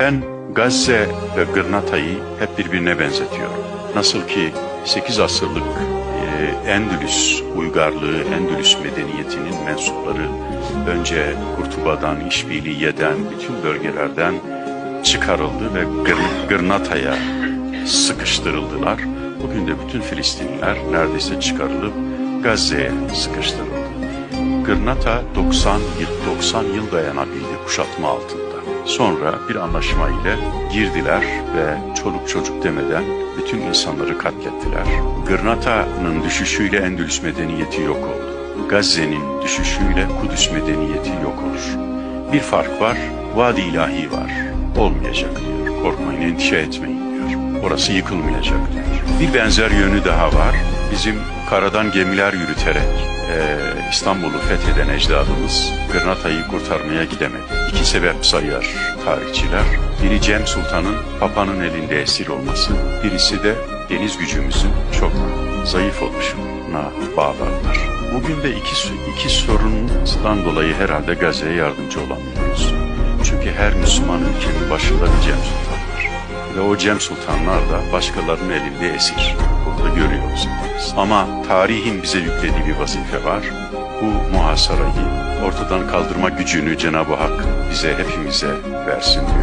Ben Gazze ve Gırnata'yı hep birbirine benzetiyorum. Nasıl ki 8 asırlık e, Endülüs uygarlığı, Endülüs medeniyetinin mensupları önce Kurtuba'dan, İşbiliye'den, bütün bölgelerden çıkarıldı ve Gır- Gırnata'ya sıkıştırıldılar. Bugün de bütün Filistinliler neredeyse çıkarılıp Gazze'ye sıkıştırıldı. Gırnata 90 yıl, 90 yıl dayanabildi kuşatma altında. Sonra bir anlaşma ile girdiler ve çoluk çocuk demeden bütün insanları katlettiler. Gırnata'nın düşüşüyle Endülüs medeniyeti yok oldu. Gazze'nin düşüşüyle Kudüs medeniyeti yok olur. Bir fark var, Vadi İlahi var. Olmayacak diyor. Korkmayın, endişe etmeyin diyor. Orası yıkılmayacak diyor. Bir benzer yönü daha var. Bizim karadan gemiler yürüterek eee, İstanbul'u fetheden ecdadımız Gırnata'yı kurtarmaya gidemedi. İki sebep sayar tarihçiler. Biri Cem Sultan'ın Papa'nın elinde esir olması, birisi de deniz gücümüzün çok zayıf oluşuna bağlarlar. Bugün de iki, iki sorundan dolayı herhalde Gazze'ye yardımcı olamıyoruz. Çünkü her Müslüman ülkenin başında bir Cem Sultan. Ve o Cem Sultanlar da başkalarının elinde esir. Burada görüyoruz. Ama tarihin bize yüklediği bir vazife var. Bu muhasarayı ortadan kaldırma gücünü Cenab-ı Hak bize hepimize versin diyor.